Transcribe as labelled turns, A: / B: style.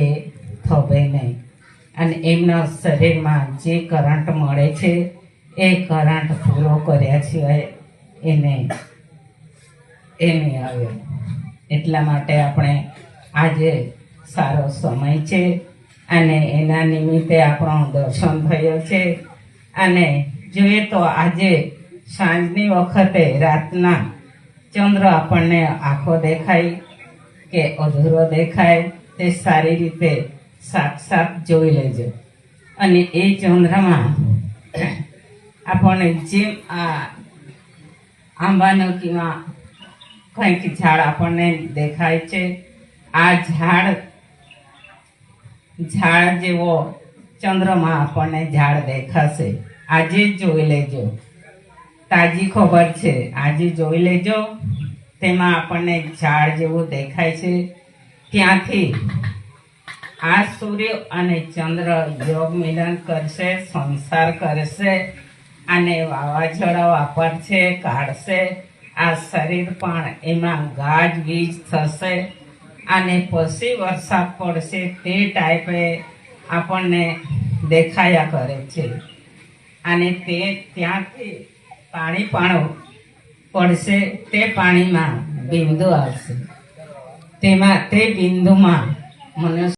A: એ થવે નહીં. અને એમના શરીરમાં જે કરંટ મળે છે, એ કરંટ પૂરો કર્યા સિવાય એને એ નહીં આવે. એટલા માટે આપણે આજે સારો સમય છે અને એના નિમિત્તે આપણો દર્શન થયો છે. અને જોઈએ તો આજે સાંજની વખતે રાતના ચંદ્ર આપણને આખો દેખાય કે અધૂરો દેખાય. તે સારી રીતે સાક્ષાત જોઈ લેજો. અને એ ચંદ્રમાં આપણને જેમ આ આંબાનો કિંવા કંઈક ઝાડ આપણને દેખાય છે, આ ઝાડ ઝાડ જેવો ચંદ્રમાં આપણને ઝાડ દેખાશે. આજે જોઈ લેજો. તાજી ખબર છે. આજે જોઈ લેજો. તેમાં આપણને ઝાડ જેવું દેખાય છે. ત્યાંથી આ સૂર્ય અને ચંદ્ર યોગ મિલન કરશે, સંસાર કરશે અને વાવાઝોડા વાપરશે, કાઢશે. આ શરીર પણ એમાં ગાજવીજ થશે અને પછી વરસાદ પડશે તે ટાઈપે આપણને દેખાયા કરે છે. અને તે ત્યાંથી પાણી પણ પડશે, તે પાણીમાં બિંદુ આવશે. તેમાં તે બિંદુમાં મનુષ્ય